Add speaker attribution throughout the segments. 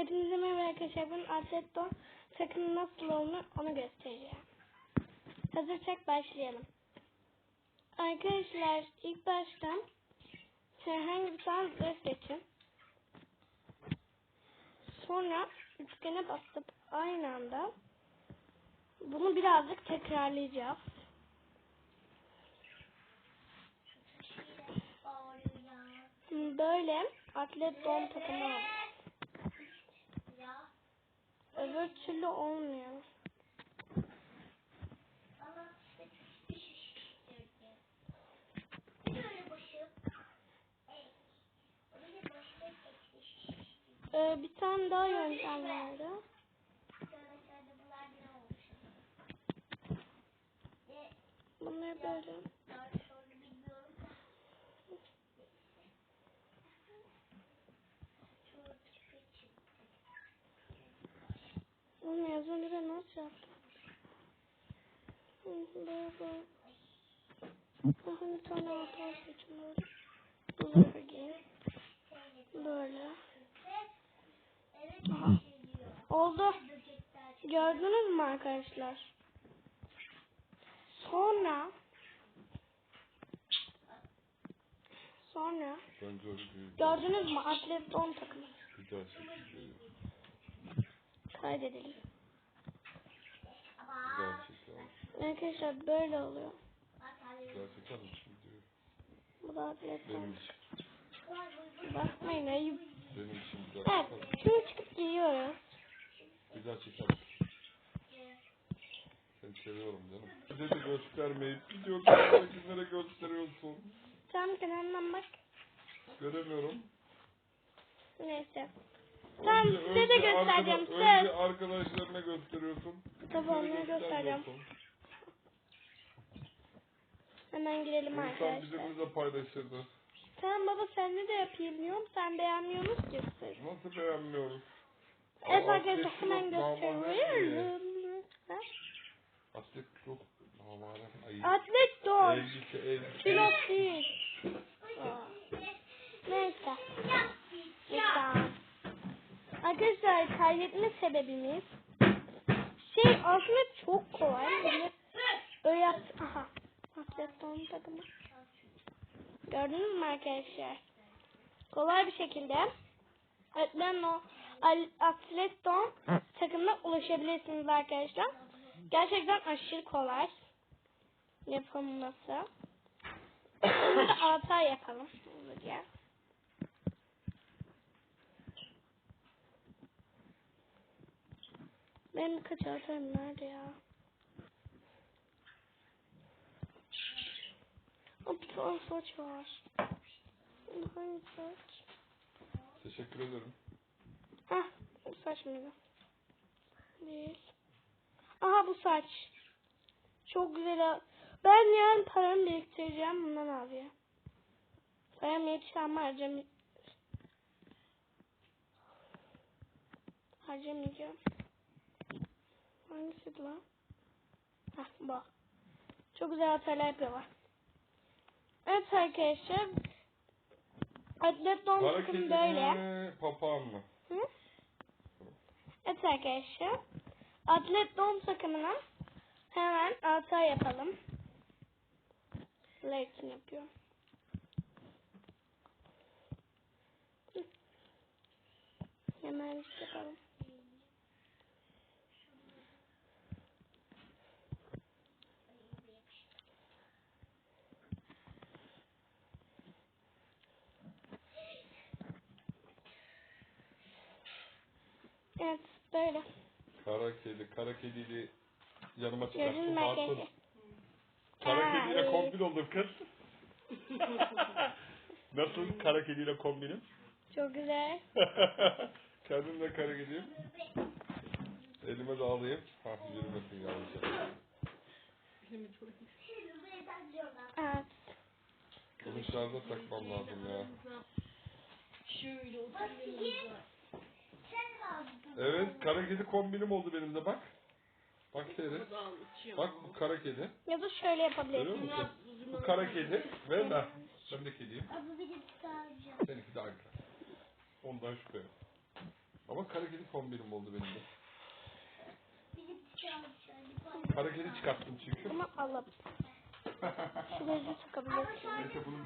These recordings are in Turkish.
Speaker 1: Hepinize merhaba arkadaşlar. Bugün atlet don takımı nasıl olunur onu göstereceğim. Hazırsak başlayalım. Arkadaşlar ilk baştan herhangi bir tane zırh seçin. Sonra üçgene basıp aynı anda bunu birazcık tekrarlayacağız. Böyle atlet don takımı. Öbür türlü olmuyor. Ee, bir tane daha yöntem vardı. Bunları böyle. Onu az önce ben nasıl yaptım? Böyle böyle. Aha bir tane hata seçim böyle. Böyle. Böyle. Aha. Oldu. Gördünüz mü arkadaşlar? Sonra sonra gördünüz mü atlet don takımı kaydedelim.
Speaker 2: Çekelim.
Speaker 1: Arkadaşlar böyle oluyor.
Speaker 2: Bir daha çeker misin diyor.
Speaker 1: Bu da atlet don.
Speaker 2: Benim için.
Speaker 1: Bakmayın ayıp.
Speaker 2: Benim için daha
Speaker 1: Evet şimdi çıkıp giyiyoruz.
Speaker 2: Daha çeker? Seni seviyorum canım. Bize de göstermeyip gidiyorsun. Kimlere gösteriyorsun?
Speaker 1: Tam kanalından bak.
Speaker 2: Göremiyorum.
Speaker 1: Neyse. Tamam
Speaker 2: Önce-
Speaker 1: size de göstereceğim.
Speaker 2: arkada-
Speaker 1: Söz.
Speaker 2: Önce arkadaşlarına gösteriyorsun. Kimlere
Speaker 1: onlara göstereceğim. Hemen girelim
Speaker 2: İnsan
Speaker 1: arkadaşlar.
Speaker 2: bizimle paylaşırdı.
Speaker 1: Tamam baba senle de yapayım diyorum. Sen beğenmiyor musun diyorsun?
Speaker 2: Nasıl beğenmiyoruz?
Speaker 1: Evet arkadaşlar hemen gösteriyorum.
Speaker 2: Atlet çok.
Speaker 1: Atlet don. Pilot değil. Arkadaşlar kaydetme sebebimiz şey aslında çok kolay. Böyle, böyle yaptı. Aha. Atlet don takımı. Gördünüz mü arkadaşlar? Kolay bir şekilde atlet don, atlet don takımına ulaşabilirsiniz arkadaşlar. Gerçekten aşırı kolay yapılması. Şimdi de altı ay yapalım. Hızlıca. Benim altayım nerede ya? Hop, bir tane saç var. Hangi saç?
Speaker 2: Teşekkür ederim.
Speaker 1: Hah, bu saç mıydı? Değil. Aha bu saç. Çok güzel. Ben yarın paramı biriktireceğim bundan abi. Param yetişir ama harcam harcamayacağım. Hangisiydi lan? Hah bu. Çok güzel hataylar yapıyorlar. Evet arkadaşlar. Atlet don
Speaker 2: Kara
Speaker 1: takım
Speaker 2: kedi
Speaker 1: böyle.
Speaker 2: papağan mı?
Speaker 1: Hı? Evet arkadaşlar. Atlet don takımına hemen ay yapalım. Lakin yapıyorum. Hemen yapalım. Evet böyle.
Speaker 2: Kara kedi, kara kediyle yanıma çıkarsın. Hatun.
Speaker 1: arkadaşlar?
Speaker 2: Kara
Speaker 1: Ha,
Speaker 2: kediyle
Speaker 1: iyi.
Speaker 2: kombin oldum kız. Nasıl kara kediyle kombinim?
Speaker 1: Çok güzel.
Speaker 2: Kendim de kara kediyim. Elime de alayım. Hah yürümesin yanlış.
Speaker 1: Evet.
Speaker 2: Bunu şarja takmam lazım ya.
Speaker 3: Şöyle oturuyoruz.
Speaker 2: Evet kara kedi kombinim oldu benim de bak. Bak seyret. Bak bu kara kedi.
Speaker 1: Ya da şöyle
Speaker 2: Görüyor
Speaker 1: yapabilirsin.
Speaker 2: musun? Bu kara kedi ve ben. Ben de kediyim.
Speaker 3: Abi bir de tutaracağım.
Speaker 2: Seninki de Ankara. Ondan şüphe yok. Ama kara kedi kombinim oldu benim de. Kara kedi çıkarttım çünkü.
Speaker 1: Ama alıp şu gözü takabilirsin.
Speaker 2: Neyse bunu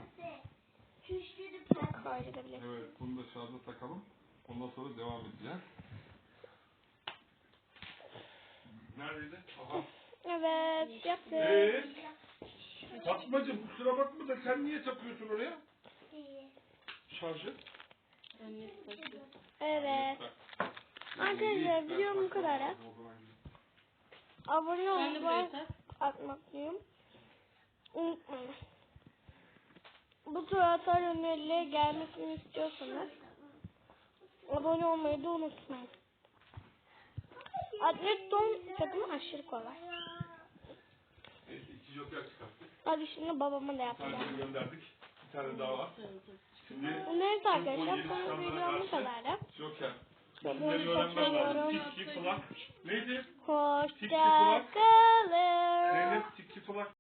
Speaker 2: evet bunu da şarja takalım. Ondan sonra devam edeceğiz. Neredeydi? Aha.
Speaker 1: Evet yaptık.
Speaker 2: Ee, Fatmacığım kusura bakma da sen niye takıyorsun oraya? Şarjı.
Speaker 1: Evet. Arkadaşlar videom bu kadar. Abone
Speaker 3: Sen de buraya
Speaker 1: olmayı
Speaker 3: tak.
Speaker 1: atmayı unutmayın. Bu tür atar önerileri gelmesini istiyorsanız abone olmayı da unutmayın. Adres ton yapımı aşırı kolay.
Speaker 2: Neyse.
Speaker 1: Hadi şimdi babama da
Speaker 2: Bir tane
Speaker 1: yapacağım.
Speaker 2: gönderdik. Bir tane daha var. Şimdi
Speaker 1: Evet arkadaşlar konu videom bu kadardı.
Speaker 2: joker.
Speaker 1: Çok
Speaker 2: öğrenmem lazım. Tiki plak. Neydi?
Speaker 1: Hoşça
Speaker 2: Tiki kulak.
Speaker 1: kalın.
Speaker 2: Zeynep tiki plak